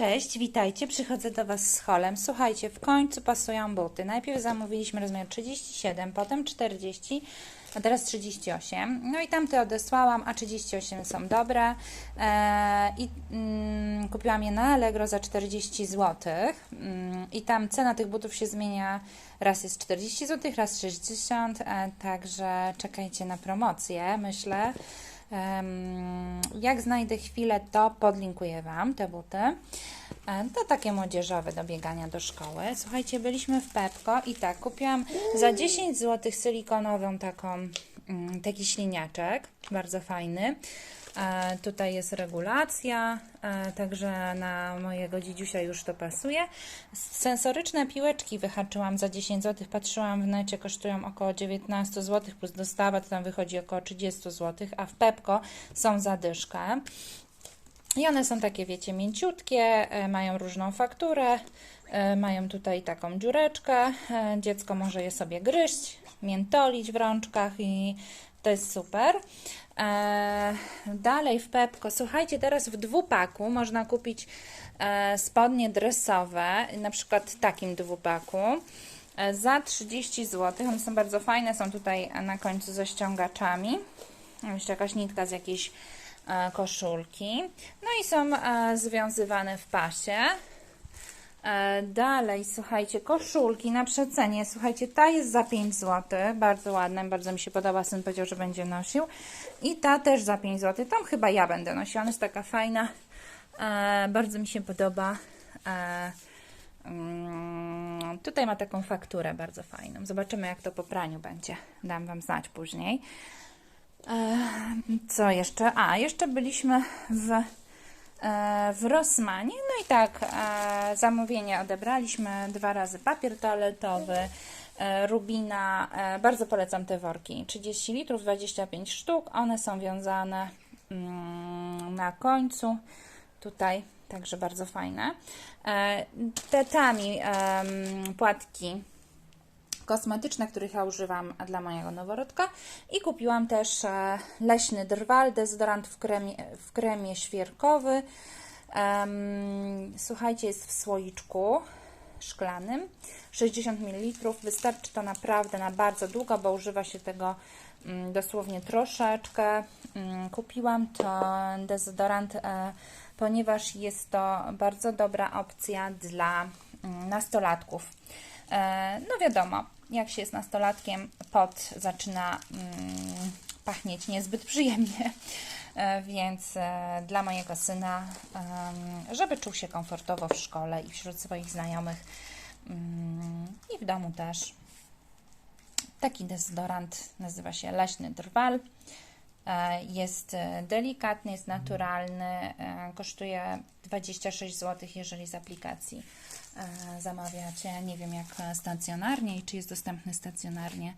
Cześć, witajcie. Przychodzę do Was z holem. Słuchajcie, w końcu pasują buty. Najpierw zamówiliśmy rozmiar 37, potem 40, a teraz 38. No i tamte odesłałam, a 38 są dobre. Eee, I mm, kupiłam je na Allegro za 40 zł. Mm, I tam cena tych butów się zmienia. Raz jest 40 zł, raz 60, e, także czekajcie na promocję, myślę. Jak znajdę chwilę, to podlinkuję Wam te buty. To takie młodzieżowe do biegania do szkoły. Słuchajcie, byliśmy w Pepko i tak, kupiłam za 10 zł silikonową taką, taki śliniaczek, bardzo fajny. E, tutaj jest regulacja, e, także na mojego dzidziusia już to pasuje. Sensoryczne piłeczki wyhaczyłam za 10 zł. Patrzyłam w necie, kosztują około 19 zł, plus dostawa to tam wychodzi około 30 zł, a w Pepko są za dyszkę. I one są takie, wiecie, mięciutkie, e, mają różną fakturę, e, mają tutaj taką dziureczkę. e, Dziecko może je sobie gryźć, miętolić w rączkach i to jest super. Dalej w Pepko, słuchajcie, teraz w dwupaku można kupić spodnie dresowe, na przykład w takim dwupaku za 30 zł. One są bardzo fajne, są tutaj na końcu ze ściągaczami. Jeszcze jakaś nitka z jakiejś koszulki. No i są e, związywane w pasie. E, Dalej, słuchajcie, koszulki na przecenie. Słuchajcie, ta jest za 5 zł. Bardzo ładna, bardzo mi się podoba. Syn powiedział, że będzie nosił. I ta też za 5 zł. Tam chyba ja będę nosiła. Ona jest taka fajna. E, bardzo mi się podoba. E, mm, tutaj ma taką fakturę bardzo fajną. Zobaczymy, jak to po praniu będzie. Dam Wam znać później. E, Co jeszcze? A, jeszcze byliśmy w, e, w Rossmanie. No i tak, e, zamówienie odebraliśmy dwa razy papier toaletowy, e, Rubina. Bardzo polecam te worki. 30 litrów, 25 sztuk. One są wiązane mm, na końcu. Tutaj, także bardzo fajne. Tetami płatki kosmetyczne, których ja używam dla mojego noworodka i kupiłam też e, leśny drwal, dezodorant w kremie, w kremie świerkowy. Em, słuchajcie, jest w słoiczku szklanym, 60 ml. Wystarczy to naprawdę na bardzo długo, bo używa się tego mm, dosłownie troszeczkę. Mm, Kupiłam ten dezodorant, e, ponieważ jest to bardzo dobra opcja dla mm, nastolatków. E, No wiadomo, jak się jest nastolatkiem, pot zaczyna mm, pachnieć niezbyt przyjemnie, E, więc e, dla mojego syna, żeby czuł się komfortowo w szkole i wśród swoich znajomych mm, i w domu też, taki dezodorant nazywa się Leśny Drwal. E, Jest delikatny, jest naturalny, kosztuje 26 zł, jeżeli z aplikacji zamawiacie. Nie wiem jak e, stacjonarnie i czy jest dostępny stacjonarnie.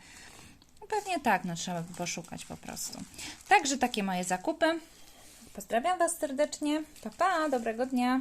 No Pewnie tak, no trzeba by poszukać po prostu. Także takie moje zakupy. Pozdrawiam Was serdecznie. Pa, pa, dobrego dnia.